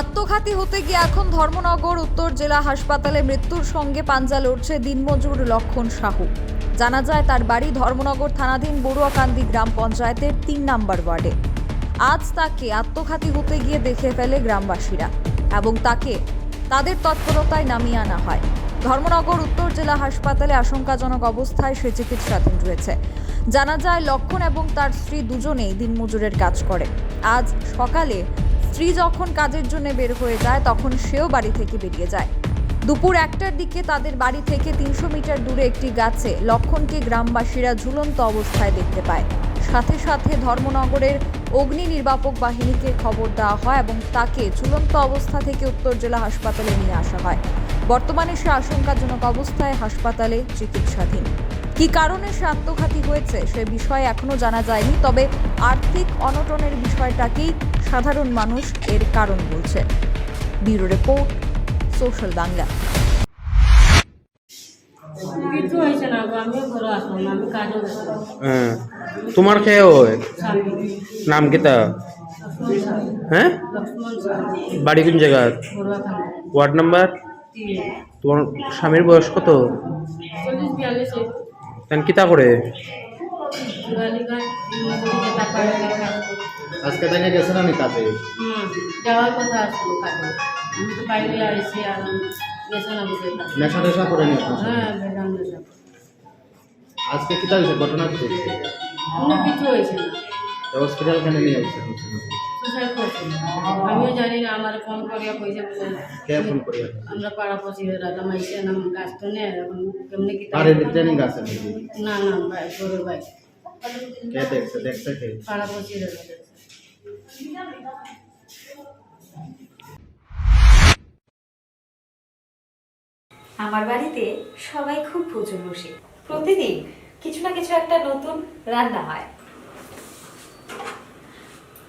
আত্মঘাতী হতে গিয়ে এখন ধর্মনগর, উত্তর জেলা হাসপাতালে মৃত্যুর সঙ্গে পাঞ্জা লড়ছে দিনমজুর লক্ষণ সাহু। জানা যায়, তার বাড়ি ধর্মনগর থানাধীন বড়ুয়াকান্দি গ্রাম পঞ্চায়েতের তিন নম্বর ওয়ার্ডে। আজ তাকে আত্মঘাতী হতে গিয়ে দেখে ফেলে গ্রামবাসীরা এবং তাকে তাদের তৎপরতায় নামিয়ে আনা হয়। ধর্মনগর, উত্তর জেলা হাসপাতালে আশঙ্কাজনক অবস্থায় সে চিকিৎসাধীন রয়েছে। জানা যায়, লক্ষণ এবং তার স্ত্রী দুজনেই দিনমজুরের কাজ করে। আজ সকালে স্ত্রী যখন কাজের জন্য বের হয়ে যায়, তখন সেও বাড়ি থেকে বেরিয়ে যায়। দুপুর একটার দিকে তাদের বাড়ি থেকে তিনশো মিটার দূরে একটি গাছে লক্ষণকে গ্রামবাসীরা ঝুলন্ত অবস্থায় দেখতে পায়। সাথে সাথে ধর্মনগরের অগ্নি নির্বাপক বাহিনীকে খবর দেওয়া হয় এবং তাকে ঝুলন্ত অবস্থা থেকে উত্তর জেলা হাসপাতালে নিয়ে আসা হয়। বর্তমানে সে আশঙ্কাজনক অবস্থায় হাসপাতালে চিকিৎসাধীন। কী কারণে সে আত্মঘাতী হয়েছে সে বিষয়ে এখনও জানা যায়নি তবে আর্থিক অনটনের বিষয়টাকেই সাধারণ মানুষ এর কারণ বলছে। Bureau report social Bangla. কিছু হয়েছে না গো ঘরে আসলাম আমি কাজে হ্যাঁ তোমার খেয়ে হয় নাম কিতা হ্যাঁ? বাড়ি কোন জায়গা ওয়ার্ড নাম্বার? তোমার স্বামীর বয়স কত? কেন কিতা করে। আজকে তাকে গেছে আমি কাজে? হুম যাওয়ার কথা আসলো কাজে। আমি তো বাইরে আসছি আর গেছে না বুঝে কাজে। নেশা করে নি হ্যাঁ আজকে কি হয়েছে ঘটনা কি হয়েছে কিছু হয়েছে। না হসপিটাল কেন নিয়ে আসছে সুসাইড করছে আমিও জানি না আমার ফোন করিয়া কইছে কে ফোন করিয়া আমরা পাড়া পড়ছি রাজা মাইসে নাম কাজ তো নেই এখন কেমনি কি আর ট্রেনিং নাকি? না না ভাই ভাই। কে দেখছে? দেখছে কে? পাড়া রাজা আমার বাড়িতে সবাই খুব ভোজন বসে। প্রতিদিন কিছু না কিছু একটা নতুন রান্না হয়।